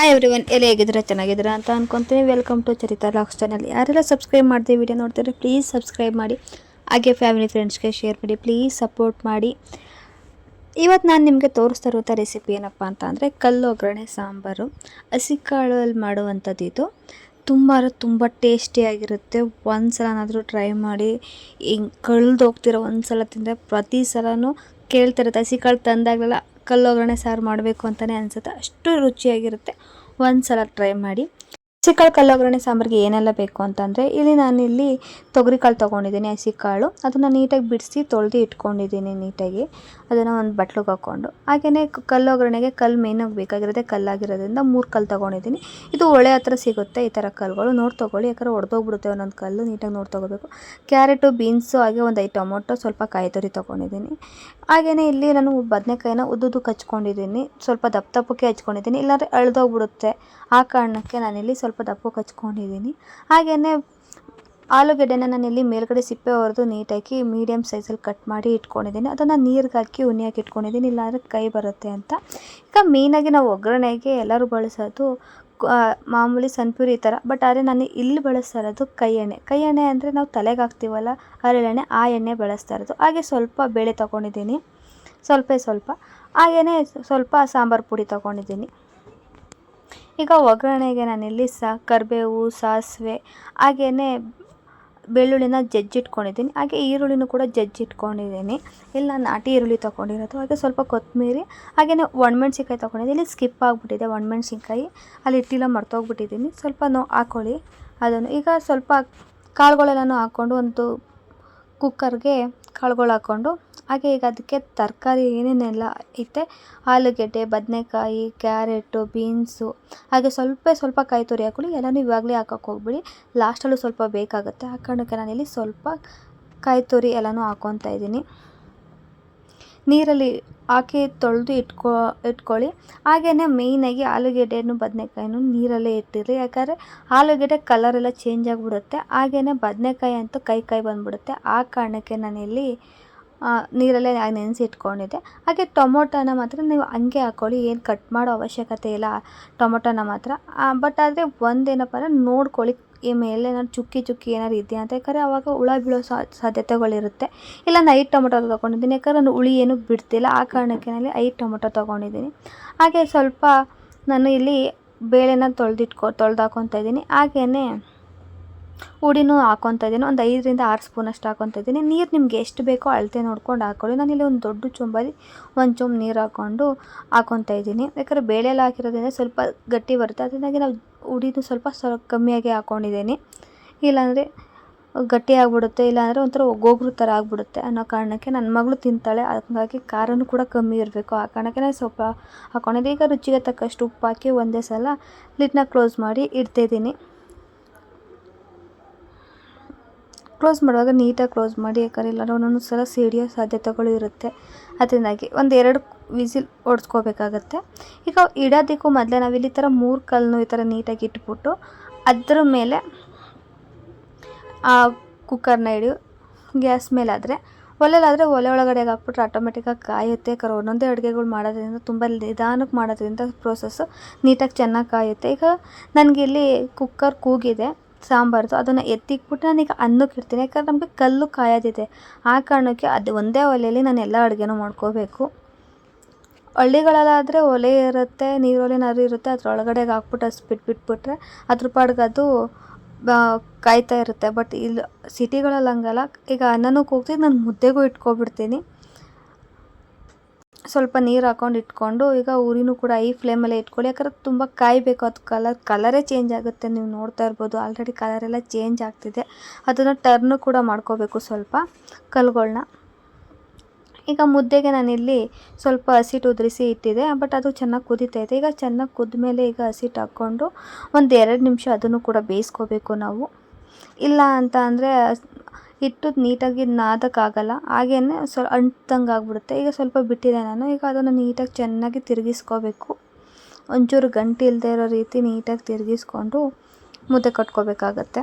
Hi every one ಎಲ್ಲ ಹೇಗಿದ್ದೀರಾ? ಚೆನ್ನಾಗಿದ್ದೀರಾ ಅಂತ ಅನ್ಕೊತೀನಿ. Welcome to Charitha LOX channel ಯಾರೆಲ್ಲ ಸಬ್ಸ್ಕ್ರೈಬ್ ಮಾಡಿದೆ ವಿಡಿಯೋ ನೋಡ್ತಾರೆ ಪ್ಲೀಸ್ ಸಬ್ಸ್ಕ್ರೈಬ್ ಮಾಡಿ. ಹಾಗೆ ಫ್ಯಾಮಿಲಿ ಫ್ರೆಂಡ್ಸ್ಗೆ ಶೇರ್ ಮಾಡಿ ಪ್ಲೀಸ್ ಸಪೋರ್ಟ್ ಮಾಡಿ. ಇವತ್ತು ನಾನು ನಿಮಗೆ ತೋರಿಸ್ತಾ ಇರುವಂಥ ರೆಸಿಪಿ ಏನಪ್ಪ ಅಂತ ಅಂದರೆ ಕಲ್ಲು ಒಗ್ಗರಣೆ ಸಾಂಬಾರು. ಹಸಿ ಕಾಳಲ್ಲಿ ಮಾಡುವಂಥದ್ದು ಇದು. ತುಂಬ ತುಂಬ ಟೇಸ್ಟಿಯಾಗಿರುತ್ತೆ ಒಂದು ಸಲನಾದರೂ ಟ್ರೈ ಮಾಡಿ. ಹಿಂಗೆ ಕಳ್ದು ಹೋಗ್ತಿರೋ ಒಂದು ಸಲ ತಿಂದರೆ ಪ್ರತಿ ಸಲನೂ ಕೇಳ್ತಿರುತ್ತೆ. ಹಸಿ ಕಾಳು ತಂದಾಗಲೆಲ್ಲ ಕಲ್ಲು ಒಗ್ಗರಣೆ ಸಾರು ಮಾಡಬೇಕು ಅಂತಲೇ ಅನಿಸುತ್ತೆ. ಅಷ್ಟು ರುಚಿಯಾಗಿರುತ್ತೆ. ಒಂದು ಸಲ ಟ್ರೈ ಮಾಡಿ. ಹಸಿಕಾಳು ಕಲ್ಲು ಒಗ್ಗರಣೆ ಸಾಂಬಾರಿಗೆ ಏನೆಲ್ಲ ಬೇಕು ಅಂತಂದರೆ ಇಲ್ಲಿ ನಾನಿಲ್ಲಿ ತೊಗರಿಕಾಳು ತೊಗೊಂಡಿದ್ದೀನಿ ಹಸಿಕಾಳು ಅದನ್ನು ನೀಟಾಗಿ ಬಿಡಿಸಿ ತೊಳೆದು ಇಟ್ಕೊಂಡಿದ್ದೀನಿ ನೀಟಾಗಿ. ಅದನ್ನು ಒಂದು ಬಟ್ಲಿಗೆ ಹಾಕ್ಕೊಂಡು. ಹಾಗೆಯೇ ಕಲ್ಲು ಒಗ್ಗರಣೆಗೆ ಕಲ್ಲು ಮೇನಾಗಿ ಬೇಕಾಗಿರೋದೇ ಕಲ್ಲಾಗಿರೋದ್ರಿಂದ ಮೂರು ಕಲ್ಲು ತೊಗೊಂಡಿದ್ದೀನಿ. ಇದು ಒಳ್ಳೆ ಹತ್ರ ಸಿಗುತ್ತೆ ಈ ಥರ ಕಲ್ಲುಗಳು. ನೋಡಿ ತೊಗೊಳ್ಳಿ, ಯಾಕಂದ್ರೆ ಒಡೆದೋಗ್ಬಿಡುತ್ತೆ ಒಂದೊಂದು ಕಲ್ಲು, ನೀಟಾಗಿ ನೋಡಿ ತೊಗೋಬೇಕು. ಕ್ಯಾರೆಟು, ಬೀನ್ಸು, ಹಾಗೆ ಒಂದು ಐದು ಟೊಮೊಟೊ, ಸ್ವಲ್ಪ ಕಾಯಿ ತುರಿ ತೊಗೊಂಡಿದ್ದೀನಿ. ಹಾಗೆಯೇ ಇಲ್ಲಿ ನಾನು ಬದನೆಕಾಯಿನ ಉದ್ದುದ್ದು ಹಚ್ಕೊಂಡಿದ್ದೀನಿ ಸ್ವಲ್ಪ ದಪ್ಪ ದಪ್ಪಕ್ಕೆ ಹಚ್ಕೊಂಡಿದ್ದೀನಿ. ಇಲ್ಲಾಂದರೆ ಅಳ್ದೋಗ್ಬಿಡುತ್ತೆ. ಆ ಕಾರಣಕ್ಕೆ ನಾನಿಲ್ಲಿ ಸ್ವಲ್ಪ ದಪ್ಪಕ್ಕೆ ಹಚ್ಕೊಂಡಿದ್ದೀನಿ ಹಾಗೆಯೇ ಆಲೂಗೆಡ್ಡೆನ ನಾನಿಲ್ಲಿ ಮೇಲ್ಗಡೆ ಸಿಪ್ಪೆ ಹೊರೆದು ನೀಟಾಗಿ ಮೀಡಿಯಮ್ ಸೈಜಲ್ಲಿ ಕಟ್ ಮಾಡಿ ಇಟ್ಕೊಂಡಿದ್ದೀನಿ. ಅದನ್ನು ನೀರಿಗೆ ಹಾಕಿ ಉನಿಯಾಗಿ ಇಟ್ಕೊಂಡಿದ್ದೀನಿ. ಇಲ್ಲಾಂದರೆ ಕೈ ಬರುತ್ತೆ ಅಂತ. ಈಗ ಮೇಯ್ನಾಗಿ ನಾವು ಒಗ್ಗರಣೆಗೆ ಎಲ್ಲರೂ ಬಳಸೋದು ಮಾಮೂಲಿ ಸನ್ಪ್ಯೂರಿ ಈ ಥರ ಬಟ್ ಆದರೆ ನಾನು ಇಲ್ಲಿ ಬಳಸ್ತಾ ಇರೋದು ಕೈ ಎಣ್ಣೆ. ಕೈ ಎಣ್ಣೆ ಅಂದರೆ ನಾವು ತಲೆಗೆ ಹಾಕ್ತೀವಲ್ಲ ಹರಳೆಣ್ಣೆ ಆ ಎಣ್ಣೆ ಬಳಸ್ತಾ ಇರೋದು ಹಾಗೆ ಸ್ವಲ್ಪ ಬೇಳೆ ತೊಗೊಂಡಿದ್ದೀನಿ. ಸ್ವಲ್ಪ ಸ್ವಲ್ಪ. ಹಾಗೆಯೇ ಸ್ವಲ್ಪ ಸಾಂಬಾರು ಪುಡಿ ತೊಗೊಂಡಿದ್ದೀನಿ. ಈಗ ಒಗ್ಗರಣೆಗೆ ಇಲ್ಲಿ ಸಾ ಕರಿಬೇವು ಸಾಸಿವೆ, ಹಾಗೆಯೇ ಬೆಳ್ಳುಳ್ಳಿನ ಜಜ್ಜಿಟ್ಕೊಂಡಿದ್ದೀನಿ. ಹಾಗೆ ಈರುಳ್ಳಿನೂ ಕೂಡ ಜಜ್ಜಿಟ್ಕೊಂಡಿದ್ದೀನಿ. ಇಲ್ಲಿ ನಾನು ನಾಟಿ ಈರುಳ್ಳಿ ತೊಗೊಂಡಿರೋದು. ಹಾಗೆ ಸ್ವಲ್ಪ ಕೊತ್ತಂಬರಿ, ಹಾಗೆಯೇ ಒಣಮೆಣ್ಸಿನ್ಕಾಯಿ ತೊಗೊಂಡಿದ್ದೀನಿ. ಇಲ್ಲಿ ಸ್ಕಿಪ್ ಆಗಿಬಿಟ್ಟಿದೆ ಒಣಮೆಣ್ಸಿನ್ಕಾಯಿ. ಅಲ್ಲಿ ಇಟ್ಟಿಲ್ಲ ಮರ್ತೋಗ್ಬಿಟ್ಟಿದ್ದೀನಿ. ಸ್ವಲ್ಪ ನೋ ಹಾಕ್ಕೊಳ್ಳಿ ಅದನ್ನು. ಈಗ ಸ್ವಲ್ಪ ಕಾಳುಗಳೆಲ್ಲನೂ ಹಾಕ್ಕೊಂಡು ಒಂದು ಕುಕ್ಕರ್ಗೆ ಕಾಳುಗಳು ಹಾಕ್ಕೊಂಡು ಹಾಗೆ ಈಗ ಅದಕ್ಕೆ ತರಕಾರಿ ಏನೇನೆಲ್ಲ ಐತೆ? ಆಲೂಗೆಡ್ಡೆ, ಬದನೇಕಾಯಿ, ಕ್ಯಾರೆಟು, ಬೀನ್ಸು. ಹಾಗೆ ಸ್ವಲ್ಪ ಸ್ವಲ್ಪ ಕಾಯಿ ತುರಿ ಹಾಕ್ಕೊಳ್ಳಿ, ಎಲ್ಲನೂ ಇವಾಗಲೇ ಹಾಕೋಕೆ ಹೋಗ್ಬಿಡಿ. ಲಾಸ್ಟಲ್ಲೂ ಸ್ವಲ್ಪ ಬೇಕಾಗುತ್ತೆ. ಆ ಕಾರಣಕ್ಕೆ ನಾನಿಲ್ಲಿ ಸ್ವಲ್ಪ ಕಾಯಿ ತುರಿ ಎಲ್ಲನೂ ಹಾಕ್ಕೊತಾ ಇದ್ದೀನಿ. ನೀರಲ್ಲಿ ಹಾಕಿ ತೊಳೆದು ಇಟ್ಕೊ, ಇಟ್ಕೊಳ್ಳಿ. ಹಾಗೆಯೇ ಮೇಯ್ನಾಗಿ ಆಲೂಗೆಡ್ಡೆಯನ್ನು ಬದನೆಕಾಯಿನೂ ನೀರಲ್ಲೇ ಇಟ್ಟಿರಿ. ಯಾಕಂದರೆ ಆಲೂಗೆಡ್ಡೆ ಕಲರ್ ಎಲ್ಲ ಚೇಂಜ್ ಆಗಿಬಿಡುತ್ತೆ. ಹಾಗೆಯೇ ಬದನೆಕಾಯಿ ಅಂತೂ ಕೈ ಕೈ ಬಂದುಬಿಡುತ್ತೆ. ಆ ಕಾರಣಕ್ಕೆ ನಾನಿಲ್ಲಿ ನೀರಲ್ಲೇ ನೆನೆಸಿ ಇಟ್ಕೊಂಡಿದ್ದೆ ಹಾಗೆ ಟೊಮೊಟೊನ ಮಾತ್ರ ನೀವು ಹಂಗೆ ಹಾಕ್ಕೊಳ್ಳಿ ಏನು ಕಟ್ ಮಾಡೋ ಅವಶ್ಯಕತೆ ಇಲ್ಲ ಟೊಮೊಟೊನ ಮಾತ್ರ. ಬಟ್ ಆದರೆ ಒಂದೇನಪ್ಪ ಅಂದರೆ ನೋಡ್ಕೊಳ್ಳಿ. ಈ ಮೇಲೆ ಏನಾದ್ರು ಚುಕ್ಕಿ ಚುಕ್ಕಿ ಏನಾದ್ರು ಇದೆಯಾ ಅಂತ. ಯಾಕಂದರೆ ಆವಾಗ ಹುಳ ಬೀಳೋ ಸಾಧ್ಯತೆಗಳಿರುತ್ತೆ. ಇಲ್ಲ ಐದು ಟೊಮೊಟೊ ತೊಗೊಂಡಿದ್ದೀನಿ. ಯಾಕಂದರೆ ನಾನು ಹುಳಿ ಏನು ಬಿಡ್ತಿಲ್ಲ. ಆ ಕಾರಣಕ್ಕೆ ನಾನು ಐದು ಟೊಮೊಟೊ ತೊಗೊಂಡಿದ್ದೀನಿ. ಹಾಗೆ ಸ್ವಲ್ಪ ನಾನು ಇಲ್ಲಿ ಬೇಳೆನ ತೊಳೆದಿಟ್ಕೊ, ತೊಳೆದಾಕೊತಾ ಇದ್ದೀನಿ. ಹಾಗೆಯೇ ಹುಡಿನೂ ಹಾಕ್ಕೊತಾ ಇದ್ದೀನಿ. ಒಂದು ಐದರಿಂದ ಆರು ಸ್ಪೂನಷ್ಟು ಹಾಕೊತ ಇದ್ದೀನಿ. ನೀರು ನಿಮ್ಗೆ ಎಷ್ಟು ಬೇಕೋ ಅಳತೆ ನೋಡ್ಕೊಂಡು ಹಾಕ್ಕೊಳ್ಳಿ ನಾನಿಲ್ಲಿ ಒಂದು ದೊಡ್ಡ ಚೊಂಬಲ್ಲಿ ಒಂದು ಚೊಂಬು ನೀರು ಹಾಕ್ಕೊಂಡು ಹಾಕೊತಾ ಇದ್ದೀನಿ. ಯಾಕಂದರೆ ಬೇಳೆಲ್ಲ ಹಾಕಿರೋದ್ರಿಂದ ಸ್ವಲ್ಪ ಗಟ್ಟಿ ಬರುತ್ತೆ. ಅದರಿಂದಾಗಿ ನಾವು ಹುಡಿನೂ ಸ್ವಲ್ಪ ಸ್ವಲ್ಪ ಕಮ್ಮಿಯಾಗಿ ಹಾಕ್ಕೊಂಡಿದ್ದೀನಿ ಇಲ್ಲಾಂದರೆ ಗಟ್ಟಿ ಆಗಿಬಿಡುತ್ತೆ. ಇಲ್ಲಾಂದರೆ ಒಂಥರ ಒಗ್ಗೋಗ್ರು ಥರ ಆಗಿಬಿಡುತ್ತೆ ಅನ್ನೋ ಕಾರಣಕ್ಕೆ ನನ್ನ ಮಗಳು ತಿಂತಾಳೆ. ಹಾಗಾಗಿ ಖಾರನೂ ಕೂಡ ಕಮ್ಮಿ ಇರಬೇಕು. ಆ ಕಾರಣಕ್ಕೆ ನಾನು ಸ್ವಲ್ಪ ಹಾಕ್ಕೊಂಡಿದ್ದೆ ಈಗ ರುಚಿಗೆ ತಕ್ಕಷ್ಟು ಉಪ್ಪು ಹಾಕಿ ಒಂದೇ ಸಲ ಲಿಡ್ನ ಕ್ಲೋಸ್ ಮಾಡಿ ಇಡ್ತಾಯಿದ್ದೀನಿ ಕ್ಲೋಸ್ ಮಾಡುವಾಗ ನೀಟಾಗಿ ಕ್ಲೋಸ್ ಮಾಡಿ, ಯಾಕಂದರೆ ಇಲ್ಲಾಂದ್ರೆ ಒಂದೊಂದು ಸಲ ಸಿಡಿಯೋ ಸಾಧ್ಯತೆಗಳು ಇರುತ್ತೆ. ಅದರಿಂದಾಗಿ ಒಂದು ಎರಡು ವಿಸಿಲ್ ಓಡಿಸ್ಕೋಬೇಕಾಗತ್ತೆ. ಈಗ ಇಡೋದಕ್ಕೂ ಮೊದಲೇ ನಾವಿಲ್ಲಿ ಈ ಥರ ಮೂರು ಕಲ್ಲು ಈ ಥರ ನೀಟಾಗಿ ಇಟ್ಬಿಟ್ಟು, ಅದ್ರ ಮೇಲೆ, ಆ ಕುಕ್ಕರ್ನ ಇಡಿ ಗ್ಯಾಸ್ ಮೇಲಾದರೆ ಒಲೆಲಾದರೆ ಒಲೆ ಒಳಗಡೆ ಹಾಕ್ಬಿಟ್ರೆ ಆಟೋಮೆಟಿಕಾಗಿ ಕಾಯುತ್ತೆ. ಯಾಕಂದ್ರೆ ಒಂದೊಂದೇ ಅಡುಗೆಗಳು ಮಾಡೋದ್ರಿಂದ ತುಂಬ ನಿಧಾನಕ್ಕೆ ಮಾಡೋದ್ರಿಂದ ಪ್ರೋಸೆಸ್ಸು ನೀಟಾಗಿ ಚೆನ್ನಾಗಿ ಕಾಯುತ್ತೆ. ಈಗ ನನಗೆ ಇಲ್ಲಿ ಕುಕ್ಕರ್ ಕೂಗಿದೆ. ಸಾಂಬಾರ್ದು ಅದನ್ನು ಎತ್ತಿಕ್ಬಿಟ್ಟು ನಾನೀಗ ಅನ್ನಕ್ಕೆ ಇಡ್ತೀನಿ. ಯಾಕಂದ್ರೆ ನಮಗೆ ಕಲ್ಲು ಕಾಯೋದಿದೆ ಆ ಕಾರಣಕ್ಕೆ ಅದು ಒಂದೇ ಒಲೆಯಲ್ಲಿ ನಾನು ಎಲ್ಲ ಅಡುಗೆನೂ ಮಾಡ್ಕೋಬೇಕು. ಹಳ್ಳಿಗಳಲ್ಲಾದರೆ ಒಲೆ ಇರುತ್ತೆ ನೀರೊಲೆನಾದ್ರು ಇರುತ್ತೆ, ಅದರೊಳಗಡೆ ಹಾಕ್ಬಿಟ್ಟು ಅಷ್ಟು ಬಿಟ್ಬಿಟ್ಬಿಟ್ರೆ ಅದ್ರ ಪಾಡ್ಗೆ ಅದು ಕಾಯ್ತಾ ಇರುತ್ತೆ. ಬಟ್ ಇಲ್ಲಿ ಸಿಟಿಗಳಲ್ಲಿ ಹಂಗಲ್ಲ. ಈಗ ಅನ್ನನೂ ಕೂಗ್ತಿದ್ದು ನಾನು ಮುದ್ದೆಗೂ ಇಟ್ಕೊಬಿಡ್ತೀನಿ. ಸ್ವಲ್ಪ ನೀರು ಹಾಕ್ಕೊಂಡು ಇಟ್ಕೊಂಡು ಈಗ ಉರಿನೂ ಕೂಡ ಐ ಫ್ಲೇಮಲ್ಲೇ ಇಟ್ಕೊಳ್ಳಿ. ಯಾಕಂದ್ರೆ ತುಂಬ ಕಾಯಬೇಕು. ಅದು ಕಲರ್ ಕಲರೇ ಚೇಂಜ್ ಆಗುತ್ತೆ. ನೀವು ನೋಡ್ತಾ ಇರ್ಬೋದು. ಆಲ್ರೆಡಿ ಕಲರೆಲ್ಲ ಚೇಂಜ್ ಆಗ್ತಿದೆ. ಅದನ್ನು ಟರ್ನು ಕೂಡ ಮಾಡ್ಕೋಬೇಕು ಸ್ವಲ್ಪ ಕಲ್ಗಳನ್ನ ಈಗ ಮುದ್ದೆಗೆ ನಾನಿಲ್ಲಿ ಸ್ವಲ್ಪ ಹಸಿಟ್ಟು ಉದುರಿಸಿ ಇಟ್ಟಿದೆ. ಬಟ್ ಅದು ಚೆನ್ನಾಗಿ ಕುದೀತೈತೆ ಈಗ ಚೆನ್ನಾಗಿ ಕುದ್ಮೇಲೆ ಈಗ ಹಸಿಟ್ ಹಾಕ್ಕೊಂಡು ಒಂದು ಎರಡು ನಿಮಿಷ ಅದನ್ನು ಕೂಡ ಬೇಯಿಸ್ಕೋಬೇಕು ನಾವು. ಇಲ್ಲ ಅಂತ ಅಂದರೆ ಹಿಟ್ಟು ನೀಟಾಗಿ ನಾದಕ್ಕಾಗಲ್ಲ. ಹಾಗೇ ಸ್ವ ಅಂಟ್ದಂಗೆ ಆಗ್ಬಿಡುತ್ತೆ ಈಗ ಸ್ವಲ್ಪ ಬಿಟ್ಟಿದೆ ನಾನು. ಈಗ ಅದನ್ನು ನೀಟಾಗಿ ಚೆನ್ನಾಗಿ ತಿರುಗಿಸ್ಕೋಬೇಕು. ಒಂಚೂರು ಗಂಟು ಇಲ್ಲದೆ ಇರೋ ರೀತಿ ನೀಟಾಗಿ ತಿರುಗಿಸ್ಕೊಂಡು ಮುದ್ದೆ ಕಟ್ಕೋಬೇಕಾಗತ್ತೆ.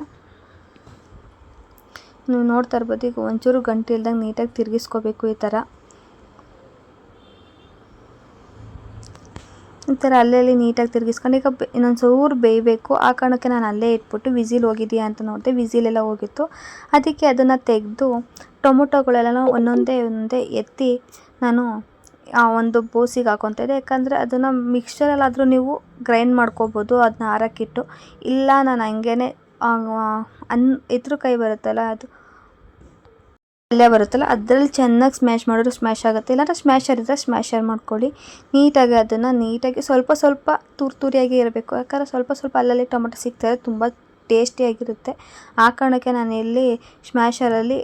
ನೀವು ನೋಡ್ತಾ ಇರ್ಬೋದು, ಈಗ ಒಂಚೂರು ಗಂಟು ಇಲ್ದಂಗೆ ನೀಟಾಗಿ ತಿರುಗಿಸ್ಕೋಬೇಕು ಈ ಥರ. ಅಲ್ಲೇ ಅಲ್ಲಲ್ಲಿ ನೀಟಾಗಿ ತಿರುಗಿಸ್ಕೊಂಡು, ಈಗ ಇನ್ನೊಂದು ಸೂರ್ ಬೇಯಬೇಕು. ಆ ಕಾರಣಕ್ಕೆ ನಾನು ಅಲ್ಲೇ ಇಟ್ಬಿಟ್ಟು ವಿಸಿಲ್ ಹೋಗಿದೆಯಾ ಅಂತ ನೋಡಿದೆ, ವಿಸಿಲೆಲ್ಲ ಹೋಗಿತ್ತು. ಅದಕ್ಕೆ ಅದನ್ನು ತೆಗೆದು ಟೊಮೊಟೊಗಳೆಲ್ಲ ಒಂದೊಂದೇ ಒಂದೇ ಎತ್ತಿ ನಾನು ಆ ಒಂದು ಬೋಸಿಗೆ ಹಾಕೊತಾ ಇದ್ದೆ. ಯಾಕಂದರೆ ಅದನ್ನು ಮಿಕ್ಸ್ಚರಲ್ಲಾದರೂ ನೀವು ಗ್ರೈಂಡ್ ಮಾಡ್ಕೋಬೋದು ಅದನ್ನ ಆರಕ್ಕಿಟ್ಟು ಇಲ್ಲ, ನಾನು ಹಂಗೇ ಅನ್ ಎದ್ರು ಕೈ ಬರುತ್ತಲ್ಲ ಅದು. ಪಲ್ಯ ಬರುತ್ತಲ್ಲ, ಅದರಲ್ಲಿ ಚೆನ್ನಾಗಿ ಸ್ಮ್ಯಾಶ್ ಮಾಡಿದ್ರೆ ಸ್ಮ್ಯಾಶ್ ಆಗುತ್ತೆ. ಇಲ್ಲಾಂದ್ರೆ ಸ್ಮ್ಯಾಶರ್ ಇದ್ದರೆ ಸ್ಮ್ಯಾಶರ್ ಮಾಡ್ಕೊಳ್ಳಿ. ನೀಟಾಗಿ ಅದನ್ನು ನೀಟಾಗಿ ಸ್ವಲ್ಪ ಸ್ವಲ್ಪ ತುರ್ ತುರಿಯಾಗಿ ಇರಬೇಕು. ಯಾಕಂದರೆ ಸ್ವಲ್ಪ ಸ್ವಲ್ಪ ಅಲ್ಲಲ್ಲಿ ಟೊಮೆಟೊ ಸಿಗ್ತದೆ ತುಂಬ ಟೇಸ್ಟಿಯಾಗಿರುತ್ತೆ ಆ ಕಾರಣಕ್ಕೆ ನಾನು ಇಲ್ಲಿ ಸ್ಮ್ಯಾಶರಲ್ಲಿ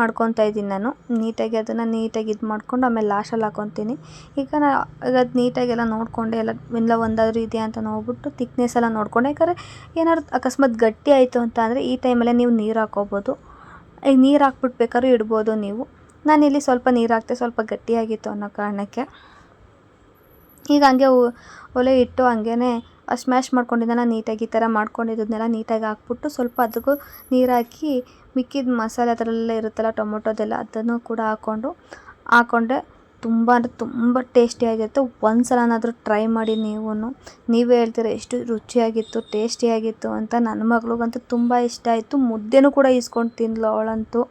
ಮಾಡ್ಕೊತಾ ಇದ್ದೀನಿ ನಾನು. ನೀಟಾಗಿ ಅದನ್ನು ನೀಟಾಗಿ ಇದು ಮಾಡ್ಕೊಂಡು ಆಮೇಲೆ ಲಾಸ್ಟಲ್ಲಿ ಹಾಕೊತೀನಿ. ಈಗ ನಾನು ಅದು ನೀಟಾಗೆಲ್ಲ ನೋಡಿಕೊಂಡೆ, ಎಲ್ಲ ಎಲ್ಲ ಒಂದಾದರೂ ಇದೆಯಾ ಅಂತ ನೋಡ್ಬಿಟ್ಟು ತಿಕ್ನೆಸ್ ಎಲ್ಲ ನೋಡಿಕೊಂಡೆ. ಯಾಕಂದರೆ ಏನಾದ್ರು ಅಕಸ್ಮಾತ್ ಗಟ್ಟಿ ಆಯಿತು ಅಂತ ಅಂದರೆ ಈ ಟೈಮಲ್ಲೇ ನೀವು ನೀರು ಹಾಕ್ಕೋಬೋದು ಈಗ ನೀರು ಹಾಕ್ಬಿಟ್ಟು ಬೇಕಾದ್ರೂ ಇಡ್ಬೋದು ನೀವು. ನಾನಿಲ್ಲಿ ಸ್ವಲ್ಪ ನೀರು ಹಾಕ್ತೆ ಸ್ವಲ್ಪ ಗಟ್ಟಿಯಾಗಿತ್ತು ಅನ್ನೋ ಕಾರಣಕ್ಕೆ. ಈಗ ಹಂಗೆ ಒಲೆ ಇಟ್ಟು ಹಂಗೇ ಸ್ಮ್ಯಾಶ್ ಮಾಡ್ಕೊಂಡಿದ್ದೆಲ್ಲ ನೀಟಾಗಿ ಈ ಥರ ಮಾಡ್ಕೊಂಡಿದ್ದನ್ನೆಲ್ಲ ನೀಟಾಗಿ ಹಾಕ್ಬಿಟ್ಟು ಸ್ವಲ್ಪ ಅದಕ್ಕೂ ನೀರು ಹಾಕಿ ಮಿಕ್ಕಿದ ಮಸಾಲೆ ಅದರಲ್ಲೆಲ್ಲ ಇರುತ್ತಲ್ಲ ಟೊಮೊಟೊದೆಲ್ಲ ಅದನ್ನು ಕೂಡ ಹಾಕ್ಕೊಂಡು ಹಾಕ್ಕೊಂಡ್ರೆ ತುಂಬ ಅಂದರೆ ತುಂಬ ಟೇಸ್ಟಿಯಾಗಿರುತ್ತೆ ಒಂದು ಸಲನಾದರೂ ಟ್ರೈ ಮಾಡಿ ನೀವು ನೀವೇ ಹೇಳ್ತೀರ ಎಷ್ಟು ರುಚಿಯಾಗಿತ್ತು ಟೇಸ್ಟಿಯಾಗಿತ್ತು ಅಂತ ನನ್ನ ಮಗಳಿಗಂತೂ ತುಂಬ ಇಷ್ಟ ಆಯಿತು. ಮುದ್ದೆನೂ ಕೂಡ ಇಸ್ಕೊಂಡು ತಿಂದ್ಲು ಅವಳಂತೂ.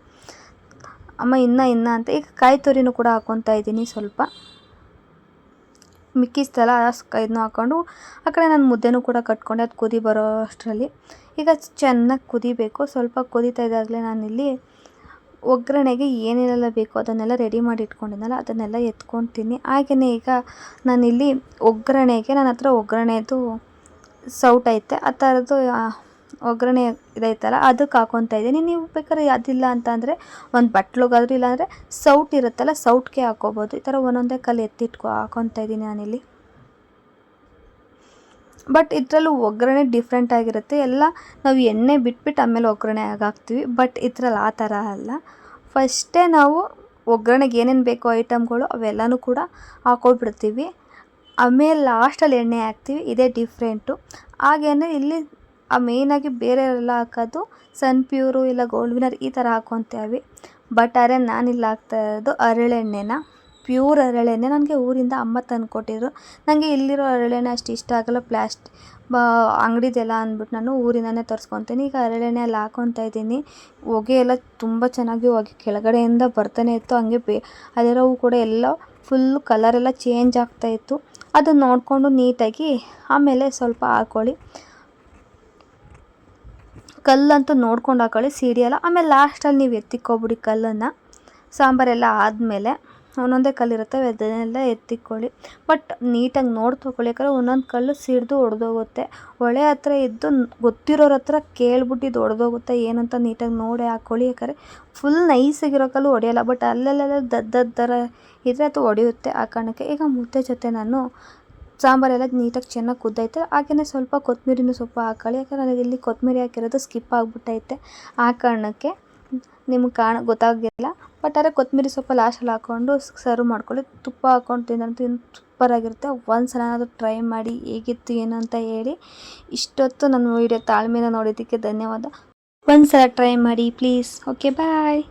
ಅಮ್ಮ, ಇನ್ನು, ಇನ್ನ ಅಂತ. ಈಗ ಕಾಯಿ ತುರಿನೂ ಕೂಡ ಹಾಕ್ಕೊತಾ ಇದ್ದೀನಿ ಸ್ವಲ್ಪ. ಮಿಕ್ಕಿಸ್ತಲ್ಲ ಇದನ್ನು ಹಾಕ್ಕೊಂಡು ಆ ಕಡೆ ನಾನು ಮುದ್ದೆನೂ ಕೂಡ ಕಟ್ಕೊಂಡೆ. ಅದು ಕುದಿ ಬರೋ ಅಷ್ಟರಲ್ಲಿ. ಈಗ ಚೆನ್ನಾಗಿ ಕುದಿಬೇಕು. ಸ್ವಲ್ಪ ಕುದೀತಾ ಇದ್ದಾಗಲೇ ನಾನಿಲ್ಲಿ ಒಗ್ಗರಣೆಗೆ ಏನೇನೆಲ್ಲ ಬೇಕೋ ಅದನ್ನೆಲ್ಲ ರೆಡಿ ಮಾಡಿ ಇಟ್ಕೊಂಡಿದ್ದೆನಲ್ಲ ಅದನ್ನೆಲ್ಲ ಎತ್ಕೊತೀನಿ. ಹಾಗೆಯೇ ಈಗ ನಾನಿಲ್ಲಿ ಒಗ್ಗರಣೆಗೆ ನನ್ನ ಹತ್ರ ಒಗ್ಗರಣೆದು ಸೌಟ್ ಐತೆ, ಆ ಥರದ್ದು ಒಗ್ಗರಣೆ ಇದೈತಲ್ಲ, ಅದಕ್ಕೆ ಹಾಕೊತಾ ಇದ್ದೀನಿ. ನೀವು ಬೇಕಾದ್ರೆ ಅದಿಲ್ಲ ಅಂತಂದರೆ, ಒಂದು ಬಟ್ಲಿಗಾದ್ರೂ ಇಲ್ಲಾಂದರೆ ಸೌಟ್ ಇರುತ್ತಲ್ಲ, ಸೌಟ್ಗೆ ಹಾಕೋಬೋದು. ಈ ಥರ ಒಂದೊಂದೇ ಕಲ್ಲು ಎತ್ತಿಟ್ಕೊ, ಹಾಕೊತಾ ಇದ್ದೀನಿ ನಾನಿಲ್ಲಿ. ಬಟ್ ಇದರಲ್ಲೂ ಒಗ್ಗರಣೆ ಡಿಫ್ರೆಂಟ್ ಆಗಿರುತ್ತೆ. ಎಲ್ಲ ನಾವು ಎಣ್ಣೆ ಬಿಟ್ಬಿಟ್ಟು ಆಮೇಲೆ ಒಗ್ಗರಣೆ ಹಾಕ್ತೀವಿ ಬಟ್ ಇದ್ರಲ್ಲಿ ಆ ಥರ ಅಲ್ಲ. ಫಸ್ಟೇ ನಾವು ಒಗ್ಗರಣೆಗೆ ಏನೇನು ಬೇಕೋ ಐಟಮ್ಗಳು ಅವೆಲ್ಲನೂ ಕೂಡ ಹಾಕ್ಕೊಬಿಡ್ತೀವಿ ಆಮೇಲೆ ಲಾಸ್ಟಲ್ಲಿ ಎಣ್ಣೆ ಹಾಕ್ತೀವಿ. ಇದೇ ಡಿಫ್ರೆಂಟು ಹಾಗೇನೆ ಇಲ್ಲಿ ಆ ಮೇಯ್ನಾಗಿ ಬೇರೆ ಎಲ್ಲ ಹಾಕೋದು ಸನ್ ಪ್ಯೂರು ಇಲ್ಲ ಗೋಲ್ಡ್ ವಿನರ್ ಈ ಥರ ಹಾಕ್ಕೊತೇವೆ ಬಟ್ ಆದರೆ ನಾನಿಲ್ಲಿ ಹಾಕ್ತಾ ಇರೋದು ಹರಳೆಣ್ಣೆನ ಪ್ಯೂರ್ ಹರಳೆಣ್ಣೆ ನನಗೆ ಊರಿಂದ ಅಮ್ಮ ತಂದು ಕೊಟ್ಟಿದ್ರು. ನನಗೆ ಇಲ್ಲಿರೋ ಹರಳೆಣ್ಣೆ ಅಷ್ಟು ಇಷ್ಟ ಆಗಲ್ಲ. ಪ್ಲಾಸ್ಟ್ ಅಂಗಡಿದೆಲ್ಲ ಅಂದ್ಬಿಟ್ಟು ನಾನು ಊರಿಂದನೇ ತರಿಸ್ಕೊತೀನಿ. ಈಗ ಹರಳೆಣ್ಣೆ ಅಲ್ಲಿ ಹಾಕೊತಾ ಇದ್ದೀನಿ. ಹೊಗೆ ಎಲ್ಲ ತುಂಬ ಚೆನ್ನಾಗಿ ಹೊಗೆ ಕೆಳಗಡೆಯಿಂದ ಬರ್ತಾನೆ ಇತ್ತು. ಹಂಗೆ ಬೇ ಅದಿರೋವು ಕೂಡ ಎಲ್ಲ ಫುಲ್ ಕಲರೆಲ್ಲ ಚೇಂಜ್ ಆಗ್ತಾಯಿತ್ತು ಅದನ್ನು ನೋಡಿಕೊಂಡು ನೀಟಾಗಿ ಆಮೇಲೆ ಸ್ವಲ್ಪ ಹಾಕೊಳ್ಳಿ. ಕಲ್ಲಂತೂ ನೋಡ್ಕೊಂಡು ಹಾಕೊಳ್ಳಿ. ಸಿಡಿಯಲ್ಲ ಆಮೇಲೆ ಲಾಸ್ಟಲ್ಲಿ ನೀವು ಎತ್ತಿಕ್ಕೊಬಿಡಿ ಕಲ್ಲನ್ನು. ಸಾಂಬಾರೆಲ್ಲ ಆದಮೇಲೆ. ಒಂದೊಂದೇ ಕಲ್ಲಿರುತ್ತೆ ಅದನ್ನೆಲ್ಲ ಎತ್ತಿಕೊಳ್ಳಿ. ಬಟ್ ನೀಟಾಗಿ ನೋಡಿ ತೊಗೊಳ್ಳಿ. ಯಾಕಂದರೆ ಒಂದೊಂದು ಕಲ್ಲು ಸಿಡಿದು ಒಡೆದೋಗುತ್ತೆ. ಹೊಳೆ ಹತ್ರ ಇದ್ದು ಗೊತ್ತಿರೋರ ಹತ್ರ ಕೇಳ್ಬಿಟ್ಟು ಇದು ಒಡೆದೋಗುತ್ತೆ. ಏನಂತ ನೀಟಾಗಿ ನೋಡಿ ಹಾಕ್ಕೊಳ್ಳಿ ಯಾಕಂದರೆ ಫುಲ್ ನೈಸಾಗಿರೋ ಕಲ್ಲು ಹೊಡೆಯಲ್ಲ ಬಟ್ ಅಲ್ಲೆಲ್ಲ ದದ್ದದ ಥರ ಇದ್ದರೆ ಅದು ಹೊಡೆಯುತ್ತೆ ಆ ಕಾರಣಕ್ಕೆ. ಈಗ ಮುದ್ದೆ ಜೊತೆ ನಾನು ಸಾಂಬಾರೆಲ್ಲ ನೀಟಾಗಿ ಚೆನ್ನಾಗಿ ಕುದ್ದೈತೆ. ಹಾಗೆಯೇ ಸ್ವಲ್ಪ ಕೊತ್ತಂಬರಿನೂ ಸ್ವಲ್ಪ ಹಾಕೊಳ್ಳಿ. ಯಾಕಂದರೆ ನನಗೆ ಇಲ್ಲಿ ಕೊತ್ತಂಬರಿ ಹಾಕಿರೋದು ಸ್ಕಿಪ್ ಆಗಿಬಿಟ್ಟೈತೆ. ಆ ಕಾರಣಕ್ಕೆ ನಿಮ್ಗೆ ಕಾಣ ಗೊತ್ತಾಗಿಲ್ಲ ಬಟ್ ಕೊತ್ತಂಬರಿ ಸೊಪ್ಪು ಲಾಸ್ಟಲ್ಲಿ ಹಾಕ್ಕೊಂಡು ಸರ್ವ್ ಮಾಡ್ಕೊಳ್ಳಿ. ತುಪ್ಪ ಹಾಕ್ಕೊಂಡು ತಿಂದಂತೂ ಇನ್ನು ಸೂಪರಾಗಿರುತ್ತೆ. ಒಂದು ಅದು ಟ್ರೈ ಮಾಡಿ ಹೇಗಿತ್ತು, ಏನು ಅಂತ ಹೇಳಿ ಇಷ್ಟೊತ್ತು ನನ್ನ ವೀಡಿಯೋ ತಾಳ್ಮೆನ ನೋಡಿದ್ದಕ್ಕೆ ಧನ್ಯವಾದ. ಒಂದು ಸಲ ಟ್ರೈ ಮಾಡಿ ಪ್ಲೀಸ್ ಓಕೆ ಬಾಯ್